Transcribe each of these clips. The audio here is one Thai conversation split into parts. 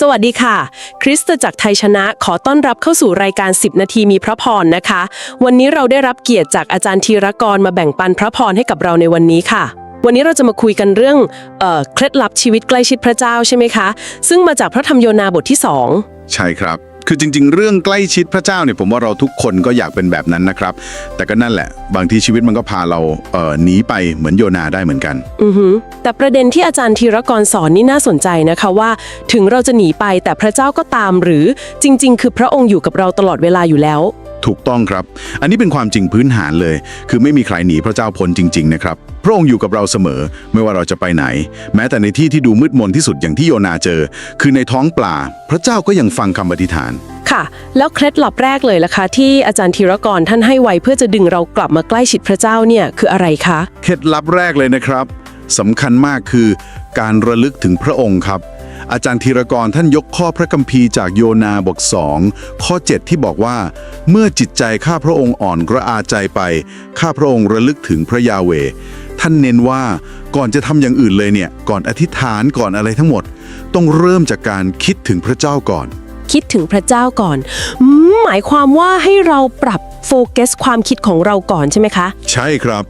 สวัสดีค่ะ คริสตจักรไทยชนะ ขอต้อนรับเข้าสู่รายการ 10 นาทีมีพระพรนะคะ วันนี้เราได้รับเกียรติจากอาจารย์ธีรกรมาแบ่งปันพระพรให้กับเราในวันนี้ค่ะ วันนี้เราจะมาคุยกันเรื่องเอ่อเคล็ดลับชีวิตใกล้ชิดพระเจ้าใช่ไหมคะ ซึ่งมาจากพระธรรมโยนาบทที่ 2 ใช่ครับ คือจริง ๆ เรื่องใกล้ชิดพระเจ้าเนี่ยผมว่าเราทุกคนก็อยากเป็นแบบนั้นนะครับ แต่ก็นั่นแหละ บางทีชีวิตมันก็พาเราเอ่อหนีไปเหมือนโยนาได้เหมือนกัน อือหือแต่ประเด็นที่อาจารย์ธีรกรสอนนี่น่าสนใจนะคะว่า ถึงเราจะหนีไปแต่พระเจ้าก็ตามหรือจริง ๆ คือพระองค์อยู่กับเราตลอดเวลาอยู่แล้ว ถูกต้องครับ อันนี้เป็นความจริงพื้นฐานเลย คือไม่มีใครหนีพระเจ้าพ้นจริง ๆ นะครับ พระองค์อยู่กับเราเสมอ ไม่ว่าเราจะไปไหน แม้แต่ในที่ที่ดูมืดมนที่สุดอย่างที่โยนาเจอ คือในท้องปลา พระเจ้าก็ยังฟังคำอธิษฐาน ค่ะ แล้วเคล็ดลับแรกเลยล่ะคะ ที่อาจารย์ธีรกรท่านให้ไว้เพื่อจะดึงเรากลับมาใกล้ชิดพระเจ้าเนี่ยคืออะไรคะ เคล็ดลับแรกเลยนะครับสำคัญมากคือการระลึกถึงพระองค์ครับ อาจารย์ธีรกรท่านยกข้อพระคัมภีร์จากโยนาบท2ข้อ 7 ที่บอกว่า เมื่อจิตใจข้าพระองค์อ่อนกระอาใจไป ข้าพระองค์ระลึกถึงพระยาเวห์ ท่านเน้นว่าก่อนจะทำอย่างอื่นเลยเนี่ยก่อนอธิษฐานก่อนอะไรทั้งหมด ต้องเริ่มจากการคิดถึงพระเจ้าก่อน คิดถึงพระเจ้าก่อนอืมหมายความว่าให้เราปรับโฟกัสความคิดของเราก่อนใช่ไหมคะ ใช่ครับ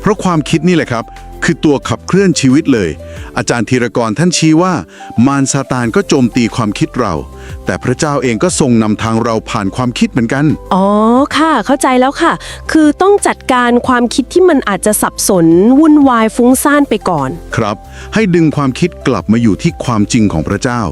เพราะความคิดนี่แหละครับ คือตัวขับเคลื่อนชีวิตเลย อาจารย์ธีรกรท่านชี้ว่า มารซาตานก็โจมตีความคิดเรา แต่พระเจ้าเองก็ทรงนำทางเราผ่านความคิดเหมือนกัน อ๋อค่ะ เข้าใจแล้วค่ะ คือต้องจัดการความคิดที่มันอาจจะสับสน วุ่นวายฟุ้งซ่านไปก่อน ครับ ให้ดึงความคิดกลับมาอยู่ที่ความจริงของพระเจ้า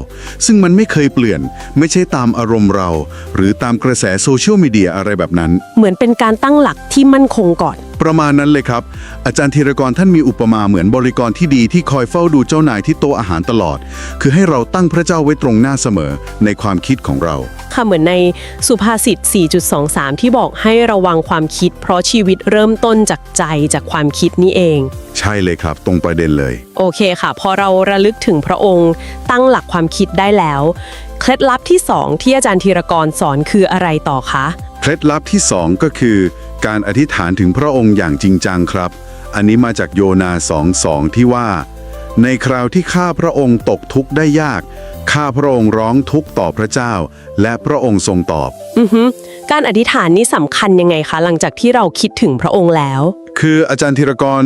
ซึ่งมันไม่เคยเปลี่ยน ไม่ใช่ตามอารมณ์เรา หรือตามกระแสโซเชียลมีเดียอะไรแบบนั้น เหมือนเป็นการตั้งหลักที่มั่นคงก่อน ประมาณนั้นเลยครับ อาจารย์ธีรกรท่านมีอุปมาเหมือนบริกรที่ดีที่คอยเฝ้าดูเจ้านายที่โต๊ะอาหารตลอด คือให้เราตั้งพระเจ้าไว้ตรงหน้าเสมอในความคิดของเรา ค่ะเหมือนในสุภาษิต 4.23 ที่บอกให้ระวังความคิด เพราะชีวิตเริ่มต้นจากใจจากความคิดนี้เอง ใช่เลยครับ ตรงประเด็นเลย โอเคค่ะ พอเราระลึกถึงพระองค์ ตั้งหลักความคิดได้แล้ว เคล็ดลับที่ 2 ที่อาจารย์ธีรกรสอนคืออะไรต่อคะ เคล็ดลับที่ 2 ก็คือ การอธิษฐานถึงพระองค์อย่างจริงจังครับ อันนี้มาจากโยนา2:2ที่ว่า ในคราวที่ข้าพระองค์ตกทุกข์ได้ยาก ข้าพระองค์ร้องทุกข์ต่อพระเจ้า และพระองค์ทรงตอบ อือฮึการอธิษฐานนี้สำคัญยังไงคะ หลังจากที่เราคิดถึงพระองค์แล้ว คืออาจารย์ธีรกร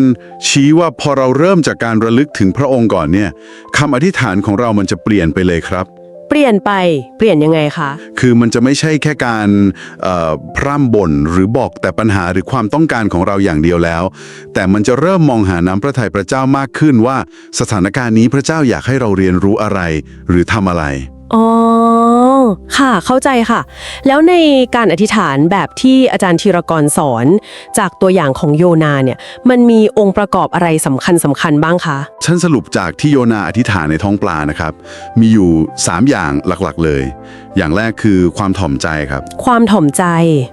ชี้ว่าพอเราเริ่มจากการระลึกถึงพระองค์ก่อนเนี่ยคำอธิษฐานของเรามันจะเปลี่ยนไปเลยครับ เปลี่ยนไปเปลี่ยนยังไงคะ คือมันจะไม่ใช่แค่การเอ่อพร่ำบ่นหรือบอกแต่ปัญหาหรือความต้องการของเราอย่างเดียวแล้ว แต่มันจะเริ่มมองหาน้ำพระทัยพระเจ้ามากขึ้นว่า สถานการณ์นี้พระเจ้าอยากให้เราเรียนรู้อะไร หรือทำอะไร อ๋อ ค่ะเข้าใจค่ะ แล้วในการอธิษฐานแบบที่อาจารย์ธีรกรสอน จากตัวอย่างของโยนาเนี่ยมันมีองค์ประกอบอะไรสำคัญสำคัญบ้างคะฉันสรุปจากที่โยนาอธิษฐานในท้องปลานะครับ มีอยู่ 3 อย่างหลักๆเลย อย่างแรกคือความถ่อมใจครับ ความถ่อมใจ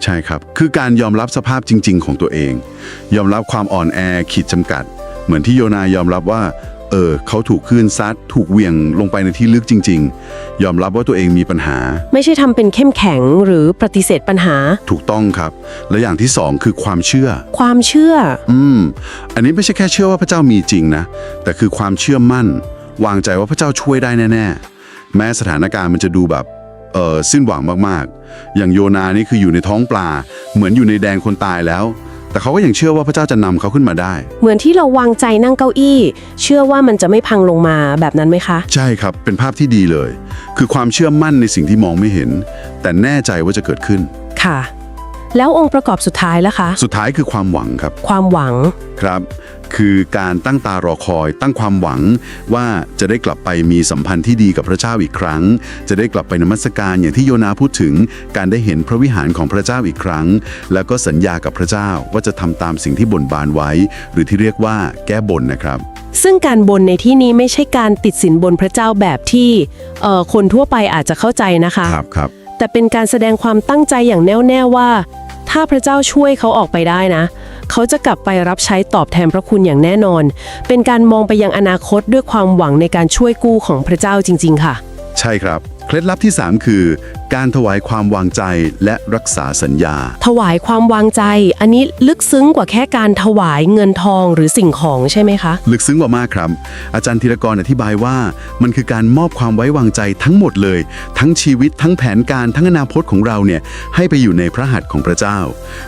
ใช่ครับ คือการยอมรับสภาพจริง ๆ ของตัวเอง ยอมรับความอ่อนแอขีดจำกัด เหมือนที่โยนายอมรับว่า เออเขาถูกคลื่นซัดถูกเหวี่ยงลงไปในที่ลึกจริง ๆ ยอมรับว่าตัวเองมีปัญหา ไม่ใช่ทำเป็นเข้มแข็งหรือปฏิเสธปัญหา ถูกต้องครับ และอย่างที่สองคือความเชื่อ ความเชื่อ อืม อันนี้ไม่ใช่แค่เชื่อว่าพระเจ้ามีจริงนะ แต่คือความเชื่อมั่น วางใจว่าพระเจ้าช่วยได้แน่ๆ แม้สถานการณ์มันจะดูแบบ เออสิ้นหวังมากๆ อย่างโยนานี่คืออยู่ในท้องปลา เหมือนอยู่ในแดนคนตายแล้ว แต่เขาก็ยังเชื่อว่าพระเจ้าจะนำเขาขึ้นมาได้ เหมือนที่เราวางใจนั่งเก้าอี้ เชื่อว่ามันจะไม่พังลงมาแบบนั้นไหมคะ ใช่ครับ เป็นภาพที่ดีเลย คือความเชื่อมั่นในสิ่งที่มองไม่เห็น แต่แน่ใจว่าจะเกิดขึ้น ค่ะ แล้วองค์ประกอบสุดท้ายล่ะคะ สุดท้ายคือความหวังครับ ความหวัง ครับ คือการตั้งตารอคอย ตั้งความหวังว่าจะได้กลับไปมีสัมพันธ์ที่ดีกับพระเจ้าอีกครั้ง จะได้กลับไปนมัสการอย่างที่โยนาพูดถึง การได้เห็นพระวิหารของพระเจ้าอีกครั้ง แล้วก็สัญญากับพระเจ้าว่าจะทำตามสิ่งที่บ่นบานไว้ หรือที่เรียกว่าแก้บนนะครับซึ่งการบนในที่นี้ไม่ใช่การติดสินบนพระเจ้าแบบที่เอ่อคนทั่วไปอาจจะเข้าใจนะคะครับครับแต่เป็นการแสดงความตั้งใจอย่างแน่วแน่ว่า ถ้าพระเจ้าช่วยเขาออกไปได้นะ เขาจะกลับไปรับใช้ตอบแทนพระคุณอย่างแน่นอน เป็นการมองไปยังอนาคตด้วยความหวังในการช่วยกู้ของพระเจ้าจริง ๆ ค่ะ ใช่ครับ เคล็ดลับที่ 3 คือ การถวายความวางใจและรักษาสัญญา ถวายความวางใจ อันนี้ลึกซึ้งกว่าแค่การถวายเงินทองหรือสิ่งของใช่ไหมคะ ลึกซึ้งกว่ามากครับ อาจารย์ธีรกรอธิบายว่า มันคือการมอบความไว้วางใจทั้งหมดเลย ทั้งชีวิตทั้งแผนการทั้งอนาคตของเราเนี่ยให้ไปอยู่ในพระหัตถ์ของพระเจ้า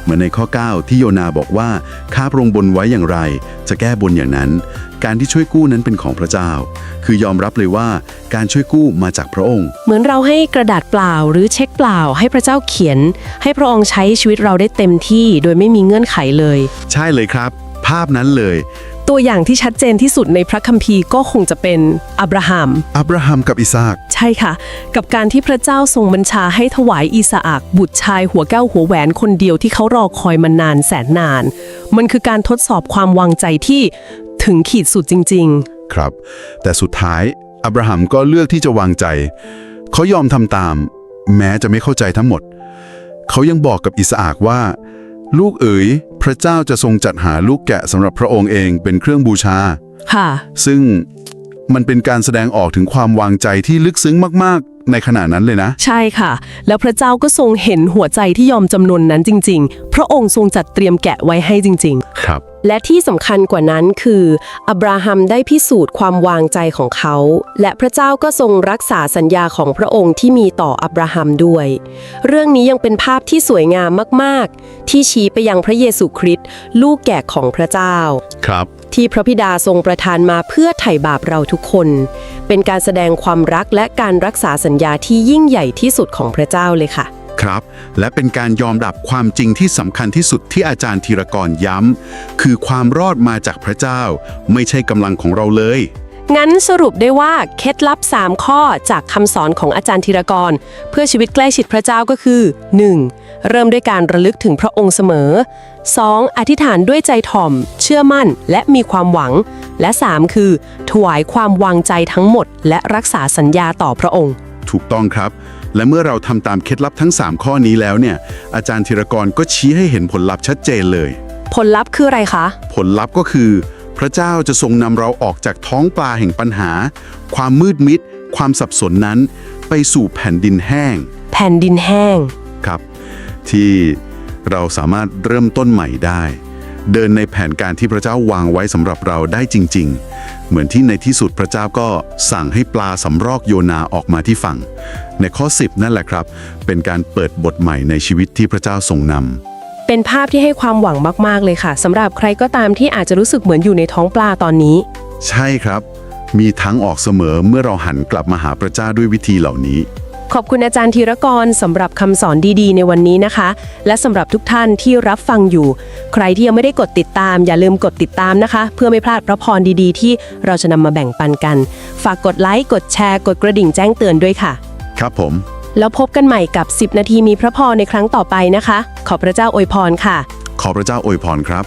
เหมือนในข้อ 9 ที่โยนาบอกว่าข้าพระองค์บนไว้อย่างไร จะแก้บนอย่างนั้นการที่ช่วยกู้นั้นเป็นของพระเจ้า คือยอมรับเลยว่าการช่วยกู้มาจากพระองค์ เหมือนเราให้กระดาษเปล่าหรือเช็คเปล่า ให้พระเจ้าเขียน ให้พระองค์ใช้ชีวิตเราได้เต็มที่ โดยไม่มีเงื่อนไขเลย ใช่เลยครับ ภาพนั้นเลย ตัวอย่างที่ชัดเจนที่สุดในพระคัมภีร์ก็คงจะเป็นอับราฮัม อับราฮัมกับอิสาก ใช่ค่ะ กับการที่พระเจ้าทรงบัญชาให้ถวายอีสอาคบุตรชายหัวแก้วหัวแหวนคนเดียวที่เขารอคอยมานานแสนนาน มันคือการทดสอบความวางใจที่ ถึงขีดสุดจริง ครับ แต่สุดท้ายอับราฮัมก็เลือกที่จะวางใจ เขายอมทำตาม แม้จะไม่เข้าใจทั้งหมด เขายังบอกกับอิสอาคว่า ลูกเอ๋ย พระเจ้าจะทรงจัดหาลูกแกะสำหรับพระองค์เองเป็นเครื่องบูชา ๆ ค่ะ ซึ่งมันเป็นการแสดงออกถึงความวางใจที่ลึกซึ้งมากๆ ในขณะนั้นเลยนะ ใช่ค่ะ แล้วพระเจ้าก็ทรงเห็นหัวใจที่ยอมจำนนนั้นจริง ๆ พระองค์ทรงจัดเตรียมแกะไว้ให้จริงๆครับและที่สำคัญกว่านั้นคืออับราฮัมได้พิสูจน์ความวางใจของเขา และพระเจ้าก็ทรงรักษาสัญญาของพระองค์ที่มีต่ออับราฮัมด้วย เรื่องนี้ยังเป็นภาพที่สวยงามมาก ๆ ที่ชี้ไปยังพระเยซูคริสต์ลูกแก่ของพระเจ้า ครับ ที่พระบิดาทรงประทานมาเพื่อไถ่บาปเราทุกคน เป็นการแสดงความรักและการรักษาสัญญาที่ยิ่งใหญ่ที่สุดของพระเจ้าเลยค่ะ ครับ และเป็นการยอมรับความจริงที่สำคัญที่สุดที่อาจารย์ธีรกรย้ำ คือความรอดมาจากพระเจ้า ไม่ใช่กำลังของเราเลย งั้นสรุปได้ว่าเคล็ดลับ 3 ข้อจากคำสอนของอาจารย์ธีรกร เพื่อชีวิตใกล้ชิดพระเจ้าก็คือ 1. เริ่มด้วยการระลึกถึงพระองค์เสมอ 2. อธิษฐานด้วยใจถ่อม เชื่อมั่น และมีความหวัง และ 3 คือ ถวายความวางใจทั้งหมด และรักษาสัญญาต่อพระองค์ ถูกต้องครับ และเมื่อเราทำตามเคล็ดลับทั้ง 3 ข้อนี้แล้วเนี่ย อาจารย์ธีรกรก็ชี้ให้เห็นผลลัพธ์ชัดเจนเลย ผลลัพธ์คืออะไรคะ ผลลัพธ์ก็คือ พระเจ้าจะทรงนำเราออกจากท้องปลาแห่งปัญหา ความมืดมิด ความสับสนนั้น ไปสู่แผ่นดินแห้ง แผ่นดินแห้ง ครับ ที่เราสามารถเริ่มต้นใหม่ได้ เดินในแผนการที่พระเจ้าวางไว้สำหรับเราได้จริง ๆ เหมือนที่ในที่สุดพระเจ้าก็สั่งให้ปลาสำรอกโยนาออกมาที่ฝั่ง ในข้อ 10 นั่นแหละครับ เป็นการเปิดบทใหม่ในชีวิตที่พระเจ้าทรงนำเป็นภาพที่ให้ความหวังมากๆเลยค่ะสำหรับใครก็ตามที่อาจจะรู้สึกเหมือนอยู่ในท้องปลาตอนนี้ ใช่ครับ มีทั้งออกเสมอเมื่อเราหันกลับมาหาพระเจ้าด้วยวิธีเหล่านี้ ขอบคุณอาจารย์ธีรกรสำหรับคำสอนดีๆ ในวันนี้นะคะ และสำหรับทุกท่านที่รับฟังอยู่ ใครที่ยังไม่ได้กดติดตาม อย่าลืมกดติดตามนะคะ เพื่อไม่พลาดพระพรดีๆ ที่เราจะนำมาแบ่งปันกัน ฝากกดไลค์กดแชร์ กดกระดิ่งแจ้งเตือนด้วยค่ะ ครับผม แล้วพบกันใหม่กับ 10 นาทีมีพระพรในครั้งต่อไปนะคะ ขอพระเจ้าอวยพรค่ะ ขอพระเจ้าอวยพรครับ